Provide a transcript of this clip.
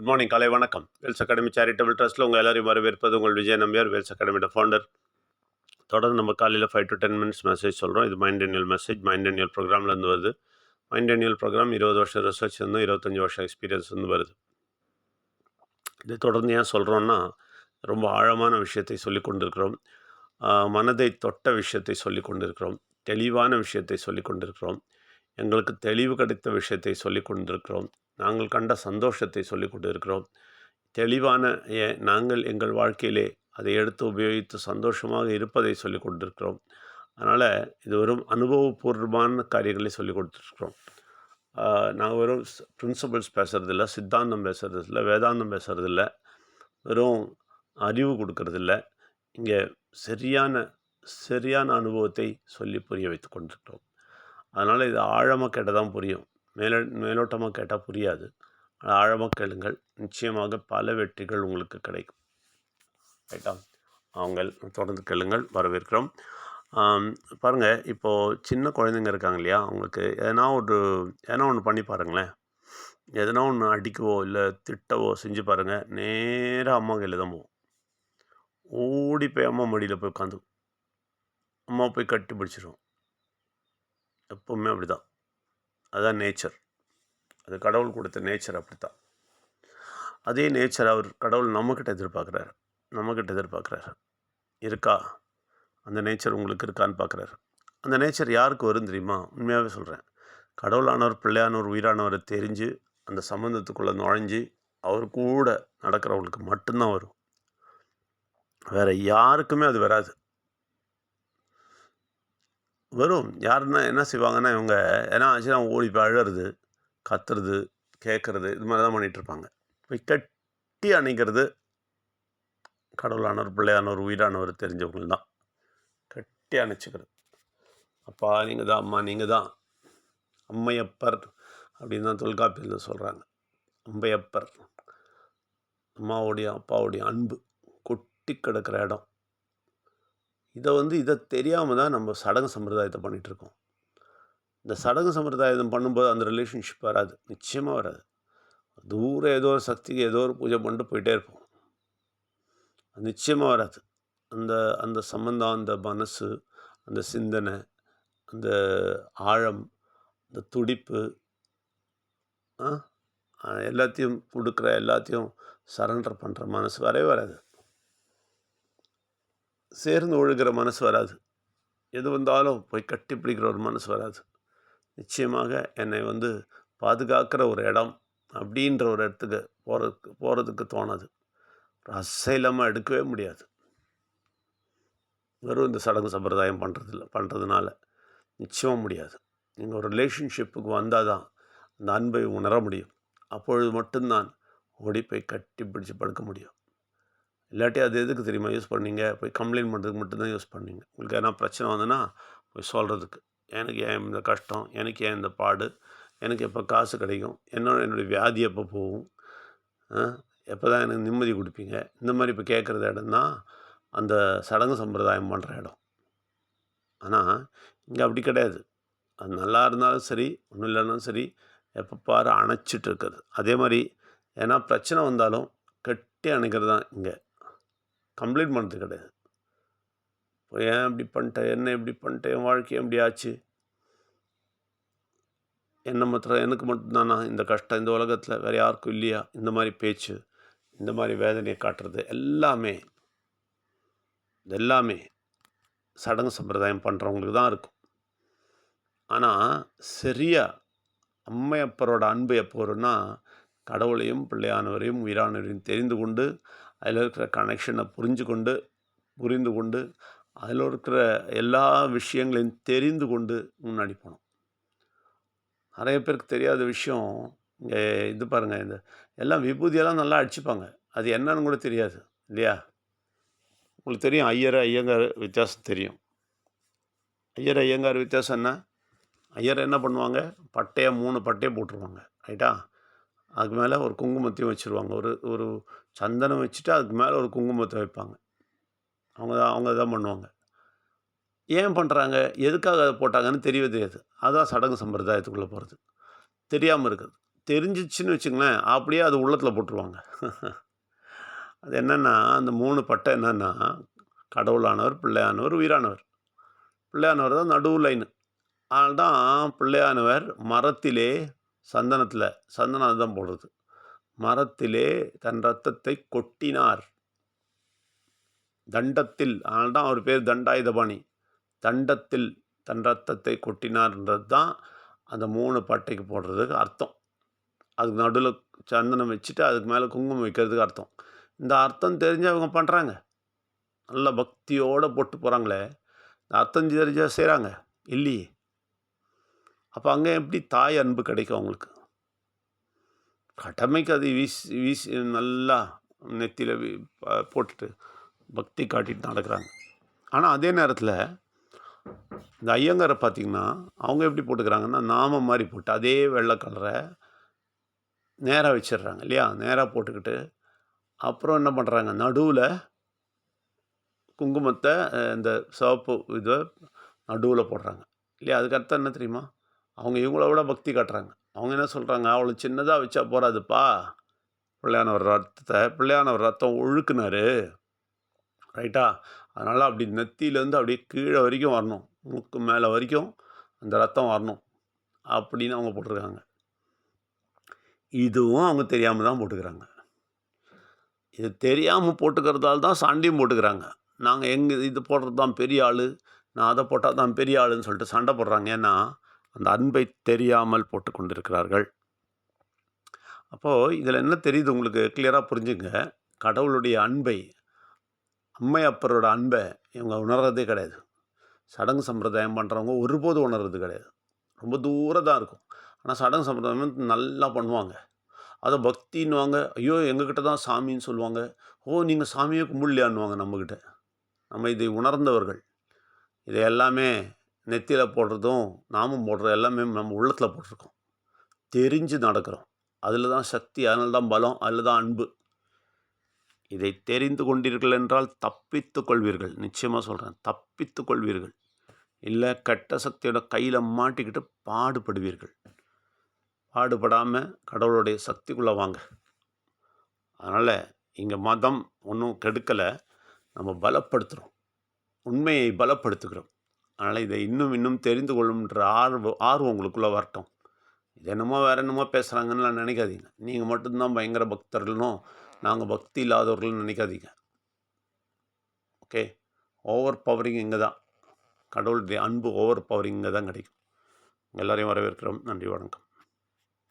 Good morning காலை வணக்கம். Wells academy charitable ட்ரஸ்ட்டில் உங்கள் எல்லாரையும் வரவேற்பது உங்கள் விஜய் நம்பியார் வெல்ஸ் அகாடமியோட ஃபவுண்டர் தொடர்ந்து நம்ம காலையில் five to ten minutes message சொல்கிறோம் இது மைண்ட் அனியல் மெசேஜ் மைண்ட் அனியல் ப்ரோக்ராம்லேருந்து வருது. மைண்ட் அனியல் ப்ரோக்ராம் இருபது வருஷம் ரிசர்ச் இருந்து இருபத்தஞ்சி வருஷம் எக்ஸ்பீரியன்ஸ் வந்து வருது. இதை தொடர்ந்து ஏன் சொல்கிறோன்னா ரொம்ப ஆழமான விஷயத்தை சொல்லி கொண்டிருக்கிறோம். மனதை தொட்ட விஷயத்தை சொல்லி கொண்டிருக்கிறோம். தெளிவான விஷயத்தை சொல்லி கொண்டிருக்கிறோம். எங்களுக்கு தெளிவு கிடைத்த விஷயத்தை சொல்லி கொண்டிருக்கிறோம். நாங்கள் கண்ட சந்தோஷத்தை சொல்லிக் கொண்டிருக்கிறோம். தெளிவான ஏ- நாங்கள் எங்கள் வாழ்க்கையிலே அதை எடுத்து உபயோகித்து சந்தோஷமாக இருப்பதை சொல்லி கொண்டிருக்கிறோம். அதனால் இது வெறும் அனுபவபூர்வமான காரியங்களை சொல்லிக் கொடுத்துருக்குறோம். நாங்கள் வெறும் பிரின்சிபல்ஸ் பேசுகிறதில்ல சித்தாந்தம் பேசுகிறதில்ல வேதாந்தம் பேசுகிறதில்ல வெறும் அறிவு கொடுக்கறதில்ல. இங்கே சரியான சரியான அனுபவத்தை சொல்லி புரிய வைத்து கொண்டிருக்கிறோம். அதனால் இது ஆழமாக கேட்டால் தான் புரியும். மேல மேலோட்டமாக கேட்டால் புரியாது. ஆனால் ஆழமாக கேளுங்கள். நிச்சயமாக பல வெற்றிகள் உங்களுக்கு கிடைக்கும். ரைட்டா அவங்க தொடர்ந்து கேளுங்கள். வரவேற்கிறோம். பாருங்கள் பாருங்க இப்போது சின்ன குழந்தைங்க இருக்காங்க இல்லையா அவங்களுக்கு எதனா ஒரு எதனா ஒன்று பண்ணி பாருங்களேன். எதனா ஒன்று அடிக்கவோ இல்லை திட்டவோ செஞ்சு பாருங்கள் நேராக அம்மா கையில் தான் போவோம் ஓடி போய் அம்மா மடியில் போய் உட்காந்து அம்மா போய் கட்டி பிடிச்சிரும். எப்போவுமே அப்படி தான் அதுதான் நேச்சர் அது கடவுள் கொடுத்த நேச்சர் அப்படித்தான். அதே நேச்சர் அவர் கடவுள் நம்மக்கிட்ட எதிர்பார்க்குறாரு. நம்மக்கிட்ட எதிர்பார்க்குறாரு. இருக்கா? அந்த நேச்சர் உங்களுக்கு இருக்கான்னு பார்க்குறாரு. அந்த நேச்சர் யாருக்கு வரும் தெரியுமா? உண்மையாகவே சொல்கிறேன் கடவுளானவர் பிள்ளையானவர் உயிரானவரை தெரிஞ்சு அந்த சம்மந்தத்துக்குள்ளே நுழைஞ்சு அவர் கூட நடக்கிறவங்களுக்கு மட்டும்தான் வரும். வேறு யாருக்குமே அது வராது. வரும் யாருன்னா என்ன செய்வாங்கன்னா இவங்க ஏன்னா ஆச்சுன்னா ஓடி போய் அழறது கத்துறது கேட்குறது இது மாதிரி தான் பண்ணிகிட்ருப்பாங்க போய் கட்டி அணைக்கிறது கடவுளானவர் பிள்ளையானவர் உயிரானவர் தெரிஞ்சவங்க தான். கட்டி அணைச்சிக்கிறது. அப்பா நீங்கள் தான் அம்மா நீங்கள் தான். அம்மையப்பர் அப்படின்னு தான் தொல்காப்பியத்தில் சொல்கிறாங்க அம்பையப்பர். அம்மாவுடைய அப்பாவுடைய அன்பு கொட்டி கிடக்கிற இடம். இதை வந்து இதை தெரியாமல் தான் நம்ம சடங்கு சம்பிரதாயத்தை பண்ணிகிட்டு இருக்கோம் இந்த சடங்கு சம்பிரதாயம் பண்ணும்போது அந்த ரிலேஷன்ஷிப் வராது. நிச்சயமாக வராது. தூரம் ஏதோ ஒரு சக்திக்கு ஏதோ ஒரு பூஜை பண்ணிட்டு போயிட்டே இருப்போம். நிச்சயமாக வராது. அந்த அந்த சம்பந்தம் அந்த மனசு அந்த சிந்தனை அந்த ஆழம் அந்த துடிப்பு ஆ, எல்லாத்தையும் கொடுக்குற எல்லாத்தையும் சரண்டர் பண்ணுற மனசு வரவே வராது. சேர்ந்து ஒழுகிற மனசு வராது. எது வந்தாலும் போய் கட்டி பிடிக்கிற ஒரு மனசு வராது. நிச்சயமாக என்னை வந்து பாதுகாக்கிற ஒரு இடம் அப்படின்ற ஒரு இடத்துக்கு போகிறதுக்கு போகிறதுக்கு தோணாது. ஒரு அசைலமாக எடுக்கவே முடியாது. வெறும் இந்த சடங்கு சம்பிரதாயம் பண்ணுறதில்ல பண்ணுறதுனால நிச்சயமாக முடியாது. நீங்கள் ஒரு ரிலேஷன்ஷிப்புக்கு வந்தால் தான் அந்த அன்பை உணர முடியும். அப்பொழுது மட்டும்தான் ஓடி போய் கட்டி பிடிச்சி படுக்க முடியும். இல்லாட்டி அது எதுக்கு தெரியுமா யூஸ் பண்ணீங்க? போய் கம்ப்ளைண்ட் பண்ணுறதுக்கு மட்டும்தான் யூஸ் பண்ணீங்க. உங்களுக்கு எதனா பிரச்சனை வந்ததுன்னா போய் சொல்கிறதுக்கு எனக்கு ஏன் இந்த கஷ்டம்? எனக்கு ஏன் இந்த பாடு? எனக்கு எப்போ காசு கிடைக்கும்? என்னோட என்னுடைய வியாதி எப்போ போகும்? எப்போ தான் எனக்கு நிம்மதி கொடுப்பீங்க? இந்த மாதிரி இப்போ கேட்குறது இடம்னா அந்த சடங்கு சம்பிரதாயம் பண்ணுற இடம். ஆனால் இங்கே அப்படி கிடையாது. அது நல்லா இருந்தாலும் சரி ஒன்றும் இல்லைனாலும் சரி எப்போ பாரு அணைச்சிட்டு இருக்கிறது அதே மாதிரி ஏன்னா பிரச்சனை வந்தாலும் கட்டி அணைக்கிறது தான் இங்கே. கம்ப்ளைண்ட் பண்ணுறது கிடையாது. இப்போ ஏன் இப்படி பண்ணிட்டேன்? என்ன இப்படி பண்ணிட்டேன்? என் வாழ்க்கை எப்படி ஆச்சு? என்ன மாத்திரம்? எனக்கு மட்டும்தானா? இந்த கஷ்டம் இந்த உலகத்தில் வேறு யாருக்கும் இல்லையா? இந்த மாதிரி பேச்சு இந்த மாதிரி வேதனையை காட்டுறது எல்லாமே இது எல்லாமே சடங்கு சம்பிரதாயம் பண்ணுறவங்களுக்கு தான் இருக்கும். ஆனால் சரியாக அம்மையப்பரோட அன்பு எப்போ வரும்னா கடவுளையும் பிள்ளையானவரையும் உயிரானவரையும் தெரிந்து கொண்டு அதில் இருக்கிற கனெக்ஷனை புரிஞ்சு கொண்டு புரிந்து கொண்டு அதில் இருக்கிற எல்லா விஷயங்களையும் தெரிந்து கொண்டு முன்னாடி போகணும். நிறைய பேருக்கு தெரியாத விஷயம் இங்கே இது பாருங்கள் இந்த எல்லாம் விபூதியெல்லாம் நல்லா அடிச்சுப்பாங்க. அது என்னன்னு கூட தெரியாது இல்லையா? உங்களுக்கு தெரியும் ஐயர் ஐயங்கார் வித்தியாசம் தெரியும். ஐயர் ஐயங்கார் வித்தியாசம் என்ன? ஐயர் என்ன பண்ணுவாங்க? பட்டையை மூணு பட்டையை போட்டுருவாங்க ரைட்டா அதுக்கு மேலே ஒரு குங்குமத்தையும் வச்சுருவாங்க. ஒரு ஒரு சந்தனம் வச்சுட்டு அதுக்கு மேலே ஒரு குங்குமத்தை வைப்பாங்க. அவங்க தான் அவங்க தான் பண்ணுவாங்க. ஏன் பண்ணுறாங்க எதுக்காக அதை போட்டாங்கன்னு தெரிய தெரியாது. அதுதான் சடங்கு சம்பிரதாயத்துக்குள்ளே போகிறது தெரியாமல் இருக்குது. தெரிஞ்சிச்சுன்னு வச்சுங்களேன் அப்படியே அது உள்ளத்தில் போட்டுருவாங்க. அது என்னென்னா அந்த மூணு பட்டை என்னென்னா கடவுளானவர் பிள்ளையானவர் உயிரானவர். பிள்ளையானவர் தான் நடுவு லைனு அதனால்தான் பிள்ளையானவர் மரத்திலே சந்தனத்தில் சந்தனம் தான் போடுறது. மரத்திலே தன் ரத்தத்தை கொட்டினார். தண்டத்தில் அதனால் தான் அவர் பேர் தண்டாயுதபாணி. தண்டத்தில் தன் ரத்தத்தை கொட்டினார்ன்றது தான் அந்த மூணு பட்டைக்கு போடுறதுக்கு அர்த்தம். அதுக்கு நடுவில் சந்தனம் வச்சுட்டு அதுக்கு மேலே குங்குமம் வைக்கிறதுக்கு அர்த்தம். இந்த அர்த்தம் தெரிஞ்சு அவங்க பண்ணுறாங்க நல்ல பக்தியோடு போட்டு போகிறாங்களே இந்த அர்த்தம் தெரிஞ்சால் செய்கிறாங்க இல்லையே. அப்போ அங்கே எப்படி தாய் அன்பு கிடைக்கும் அவங்களுக்கு? கடமைக்கு அது வீசி வீசி நல்லா நெத்தியில் போட்டுட்டு பக்தி காட்டிட்டு நடக்கிறாங்க. ஆனால் அதே நேரத்தில் இந்த ஐயங்காரை பார்த்திங்கன்னா அவங்க எப்படி போட்டுக்கிறாங்கன்னா நாம மாதிரி போட்டு அதே வெள்ளை கலரை நேராக வச்சிடுறாங்க இல்லையா? நேராக போட்டுக்கிட்டு அப்புறம் என்ன பண்ணுறாங்க நடுவில் குங்குமத்தை இந்த சிவப்பு இதை நடுவில் போடுறாங்க. இல்லையா? அதுக்கு அர்த்தம் என்ன தெரியுமா? அவங்க இவங்கள விட பக்தி காட்டுறாங்க. அவங்க என்ன சொல்கிறாங்க அவ்வளோ சின்னதாக வச்சா போகாதுப்பா பிள்ளையானவர் ரத்தத்தை பிள்ளையானவர் ரத்தம் ஒழுக்குனாரு. ரைட்டா? அதனால் அப்படி நெத்தியிலேருந்து அப்படியே கீழே வரைக்கும் வரணும். மூக்கு மேலே வரைக்கும் அந்த ரத்தம் வரணும் அப்படின்னு அவங்க போட்டிருக்காங்க. இதுவும் அவங்க தெரியாமல் தான் போட்டுக்கிறாங்க. இது தெரியாமல் போட்டுக்கிறதால தான் சண்டையும் போட்டுக்கிறாங்க. நாங்கள் எங்கள் இது போடுறது தான் பெரிய ஆள். நான் அதை போட்டால் தான் பெரிய ஆளுன்னு சொல்லிட்டு சண்டை போடுறாங்க. ஏன்னா அந்த அன்பை தெரியாமல் போட்டுக்கொண்டிருக்கிறார்கள் அப்போது இதில் என்ன தெரியுது உங்களுக்கு கிளியராக புரிஞ்சுங்க? கடவுளுடைய அன்பை அம்மை அப்பரோட அன்பை இவங்க உணர்றதே கிடையாது. சடங்கு சம்பிரதாயம் பண்ணுறவங்க ஒருபோதும் உணர்றது கிடையாது. ரொம்ப தூரம் தான் இருக்கும். ஆனால் சடங்கு சம்பிரதாயம் வந்து நல்லா பண்ணுவாங்க. அதை பக்தின்னுவாங்க. ஐயோ எங்ககிட்ட தான் சாமின்னு சொல்லுவாங்க. ஓ நீங்கள் சாமியே கும்பிடலையான்னுவாங்க நம்மக்கிட்ட நம்ம இதை உணர்ந்தவர்கள். இதை எல்லாமே நெத்தியில் போடுறதும் நாமும் போடுறது எல்லாமே நம்ம உள்ளத்தில் போட்டிருக்கோம். தெரிஞ்சு நடக்கிறோம். அதில் தான் சக்தி அதில் தான் பலம் அதில் தான் அன்பு. இதை தெரிந்து கொண்டீர்கள் என்றால் தப்பித்து கொள்வீர்கள். நிச்சயமாக சொல்கிறேன் தப்பித்து கொள்வீர்கள். இல்லை கெட்ட சக்தியோட கையில் மாட்டிக்கிட்டு பாடுபடுவீர்கள். பாடுபடாமல் கடவுளுடைய சக்திக்குள்ளே வாங்க. அதனால் இங்கே மதம் ஒன்றும் கெடுக்கலை. நம்ம பலப்படுத்துகிறோம் உண்மையை பலப்படுத்துகிறோம். அதனால் இதை இன்னும் இன்னும் தெரிந்து கொள்ளும்ன்ற ஆர்வம் ஆர்வம் உங்களுக்குள்ளே வரட்டும். இது என்னமோ வேறு என்னமோ பேசுகிறாங்கன்னு நினைக்காதீங்க. நீங்கள் மட்டும்தான் பயங்கர பக்தர்கள்னும் நாங்கள் பக்தி இல்லாதவர்கள்னு நினைக்காதீங்க. ஓகே? ஓவர் பவரிங் இங்கே தான் கடவுளுடைய அன்பு ஓவர் பவரிங் இங்கே தான் கிடைக்கும் எல்லாரையும் வரவேற்கிறோம். நன்றி வணக்கம்.